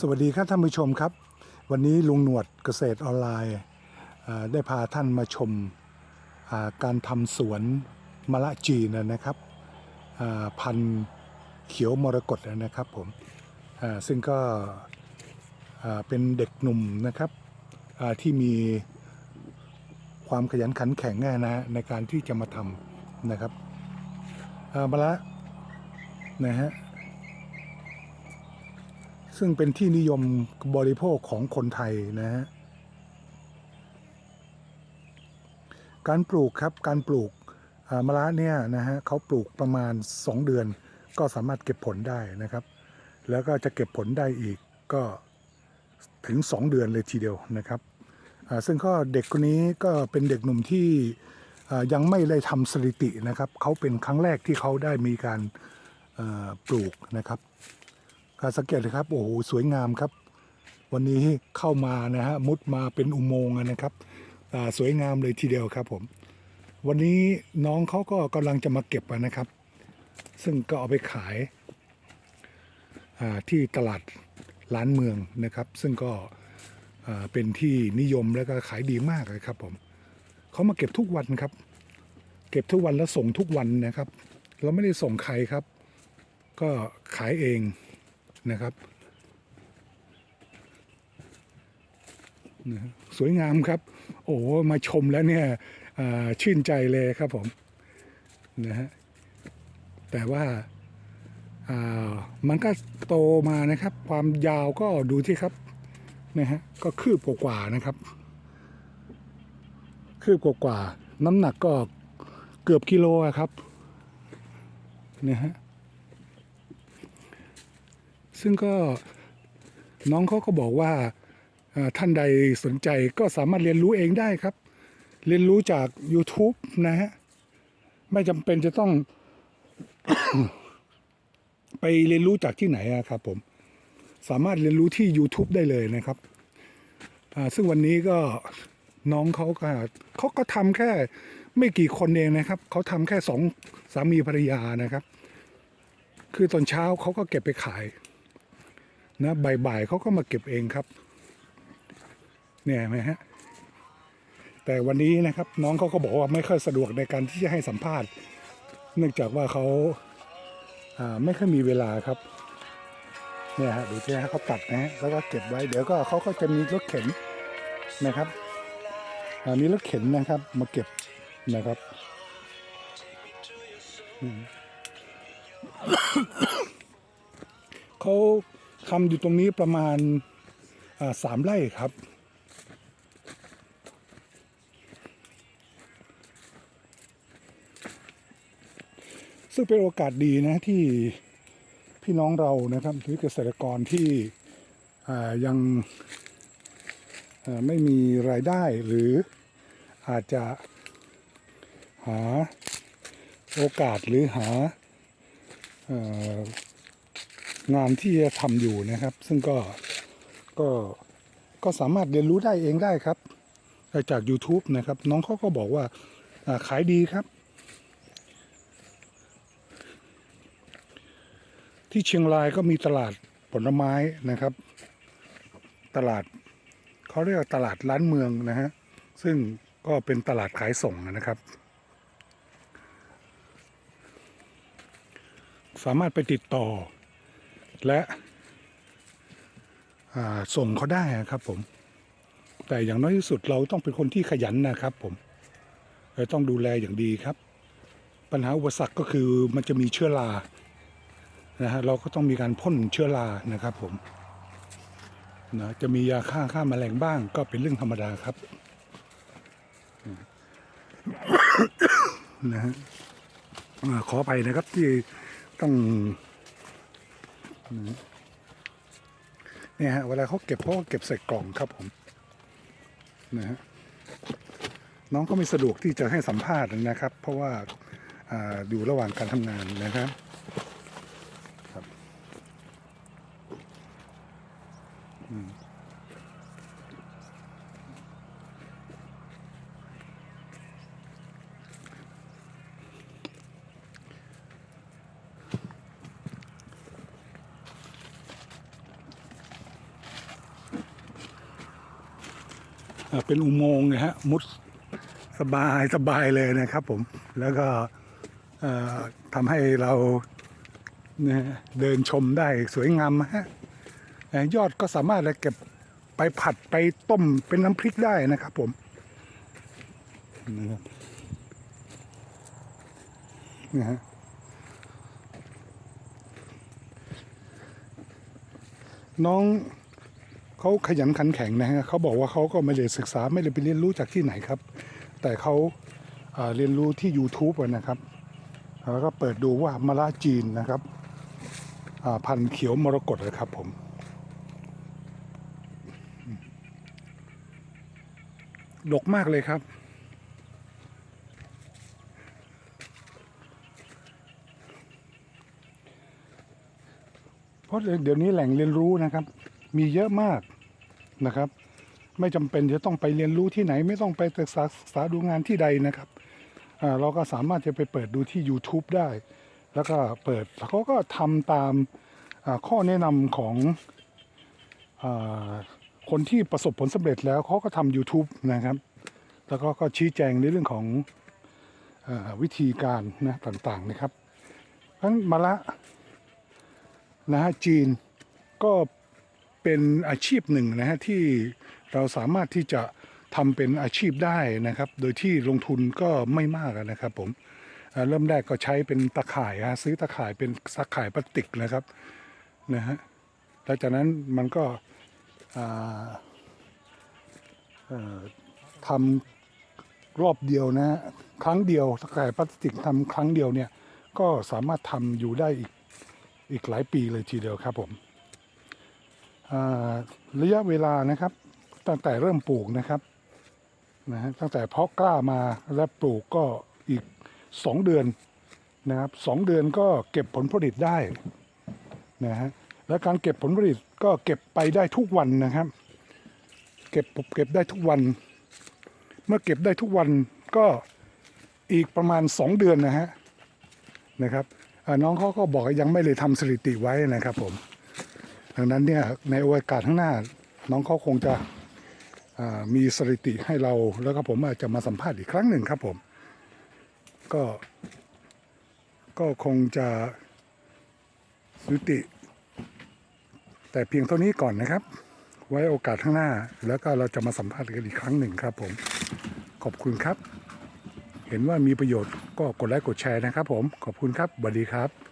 สวัสดีครับท่านผู้ชมครับ วันนี้ลุงหนวดเกษตรออนไลน์ได้พาท่านมาชมาการทำสวนมะละจีนนะครับพันธุ์เขียวมรกตนะครับผมซึ่งก็เป็นเด็กหนุ่มนะครับที่มีความขยันขันแข็งนะฮะในการที่จะมาทำนะครับอ่ามะละนะฮะ ซึ่งเป็นที่นิยมบริโภคของคนไทยนะฮะการปลูกครับการปลูกมะระเนี่ยนะฮะเขาปลูกประมาณ 2 เดือน ก็สามารถเก็บผลได้นะครับ แล้วก็จะเก็บผลได้อีกก็ถึง 2 เดือนเลยทีเดียวนะครับซึ่งก็เด็กคนนี้ก็เป็นเด็กหนุ่มที่ยังไม่ได้ทำสถิตินะครับเขาเป็นครั้งแรกที่เขาได้มีการปลูกนะครับ การสังเกตเลยครับโอ้โหสวยงามครับ วันนี้เข้ามานะฮะมุดมาเป็นอุโมงค์นะครับสวยงามเลยทีเดียวครับผม วันนี้น้องเขาก็กำลังจะมาเก็บนะครับ ซึ่งก็เอาไปขายที่ตลาดร้านเมืองนะครับ ซึ่งก็เป็นที่นิยมแล้วก็ขายดีมากเลยครับผมเขามาเก็บทุกวันครับ เก็บทุกวันแล้วส่งทุกวันนะครับ เราไม่ได้ส่งใครครับ ก็ขายเอง นะครับนะสวยงามครับ โอ้มาชมแล้วเนี่ยชื่นใจเลยครับผมนะฮะแต่ว่ามันก็โตมานะครับ ความยาวก็ดูที่ครับนะฮะก็คืบกว่านะครับ คืบกว่าน้ำหนักก็เกือบกิโลครับนะฮะ ซึ่งก็น้องเขาก็บอกว่าท่านใดสนใจก็สามารถเรียนรู้เองได้ครับ เรียนรู้จาก YouTube นะฮะ ไม่จำเป็นจะต้อง ไปเรียนรู้จากที่ไหนอะครับผมสามารถเรียนรู้ที่ YouTube ได้เลยนะครับ ซึ่งวันนี้ก็น้องเขาก็เขาก็ทำแค่ไม่กี่คนเองนะครับ เขาทำแค่สองสามีภรรยานะครับ คือตอนเช้าเขาก็เก็บไปขาย นะบ่ายๆเขาก็มาเก็บเองครับ เนี่ยไหมฮะ แต่วันนี้นะครับ น้องเขาก็บอกว่าไม่ค่อยสะดวกในการที่จะให้สัมภาษณ์ เนื่องจากว่าเขาอ่าไม่ค่อยมีเวลาครับ เนี่ยฮะดูสิฮะเขาตัดนะฮะแล้วก็เก็บไว้เดี๋ยวก็เขาก็จะมีรถเข็นนะครับมีรถเข็นนะครับ มาเก็บนะครับเขา ทำอยู่ตรงนี้ประมาณสามไร่ครับ ซึ่งเป็นโอกาสดีนะที่พี่น้องเรานะครับหรือเกษตรกรที่ยังไม่มีรายได้หรืออาจจะหาโอกาสหรือหา งานที่จะทำอยู่นะครับ ซึ่งก็ก็ก็สามารถเรียนรู้ได้เองได้ครับ จาก YouTube นะครับ น้องเขาก็บอกว่าขายดีครับ ที่เชียงรายก็มีตลาดผลไม้นะครับ ตลาดเขาเรียกตลาดร้านเมืองนะฮะซึ่งก็เป็นตลาดขายส่งนะครับ สามารถไปติดต่อ และส่งเขาได้ครับผม แต่อย่างน้อยที่สุดเราต้องเป็นคนที่ขยันนะครับผมเราต้องดูแลอย่างดีครับ ปัญหาอุปสรรคก็คือมันจะมีเชื้อรานะฮะเราก็ต้องมีการพ่นเชื้อรานะครับผมนะจะมียาฆ่าฆ่าแมลงบ้าง ก็เป็นเรื่องธรรมดาครับนะฮะขอไปนะครับที่ต้อง เนี่ยฮะเวลาเขาเก็บเขาก็เก็บใส่กล่องครับผมนะฮะน้องก็ไม่สะดวกที่จะให้สัมภาษณ์นะครับ เพราะว่าอ่าอยู่ระหว่างการทำงานนะครับครับ อืม เป็นอุโมงค์นะฮะมุดสบายสบายเลยนะครับผมแล้วก็ทำให้เราเดินชมได้สวยงามฮะยอดก็สามารถเก็บไปผัดไปต้มเป็นน้ำพริกได้นะครับผมนะครับนะฮะน้อง เขาขยันขันแข็งนะฮะเขาบอกว่าเขาก็ไม่ได้ศึกษาไม่ได้ไปเรียนรู้จากที่ไหนครับ แต่เขาเรียนรู้ที่ YouTube นะครับแล้วก็เปิดดูว่ามะระจีนนะครับพันธุ์เขียวมรกตเลยครับผมดกมากเลยครับ เพราะเดี๋ยวนี้แหล่งเรียนรู้นะครับ มีเยอะมาก นะครับ ไม่จำเป็นจะต้องไปเรียนรู้ที่ไหน ไม่ต้องไปศึกษาศึกษาดูงานที่ใดนะครับเราก็สามารถจะไปเปิดดูที่ YouTube ได้ แล้วก็เปิดเขาก็ทำตามข้อแนะนำของอคนที่ประสบผลสำเร็จแล้วเขาก็ทำ YouTube นะครับ แล้วก็ก็ชี้แจงในเรื่องของอวิธีการนะต่างๆนะครับเพราะฉะนั้นมาละนะฮะจีนก็ เป็นอาชีพหนึ่งนะฮะที่เราสามารถที่จะทำเป็นอาชีพได้นะครับ โดยที่ลงทุนก็ไม่มากนะครับผมเริ่มแรกก็ใช้เป็นตะข่ายฮะซื้อตะข่ายเป็นตะข่ายพลาสติกนะครับนะฮะหลังจากนั้นมันก็อ่าเอ่อทำรอบเดียวนะครั้งเดียวตะข่ายพลาสติกทำครั้งเดียวเนี่ยก็สามารถทำอยู่ได้อีกอีกหลายปีเลยทีเดียวครับผม ระยะเวลานะครับ ตั้งแต่เริ่มปลูกนะครับนะฮะตั้งแต่เพาะกล้ามาและปลูกก็อีกสองเดือนนะครับสองเดือนก็เก็บผลผลิตได้นะฮะและการเก็บผลผลิตก็เก็บไปได้ทุกวันนะครับ เก็บเก็บได้ทุกวัน เมื่อเก็บได้ทุกวันก็อีกประมาณสองเดือนนะฮะนะครับน้องเขาก็บอกยังไม่เลยทำสถิติไว้นะครับผม ดังนั้นเนี่ยในโอกาสข้างหน้า น้องเขาคงจะมีสถิติให้เราแล้วก็ผมอาจจะมาสัมภาษณ์อีกครั้งหนึ่งครับผม ก็ ก็คงจะยุติ แต่เพียงเท่านี้ก่อนนะครับ ไว้โอกาสข้างหน้า แล้วก็เราจะมาสัมภาษณ์กันอีกครั้งหนึ่งครับผมขอบคุณครับ เห็นว่ามีประโยชน์ก็กดไลค์กดแชร์นะครับผมขอบคุณครับสวัสดีครับ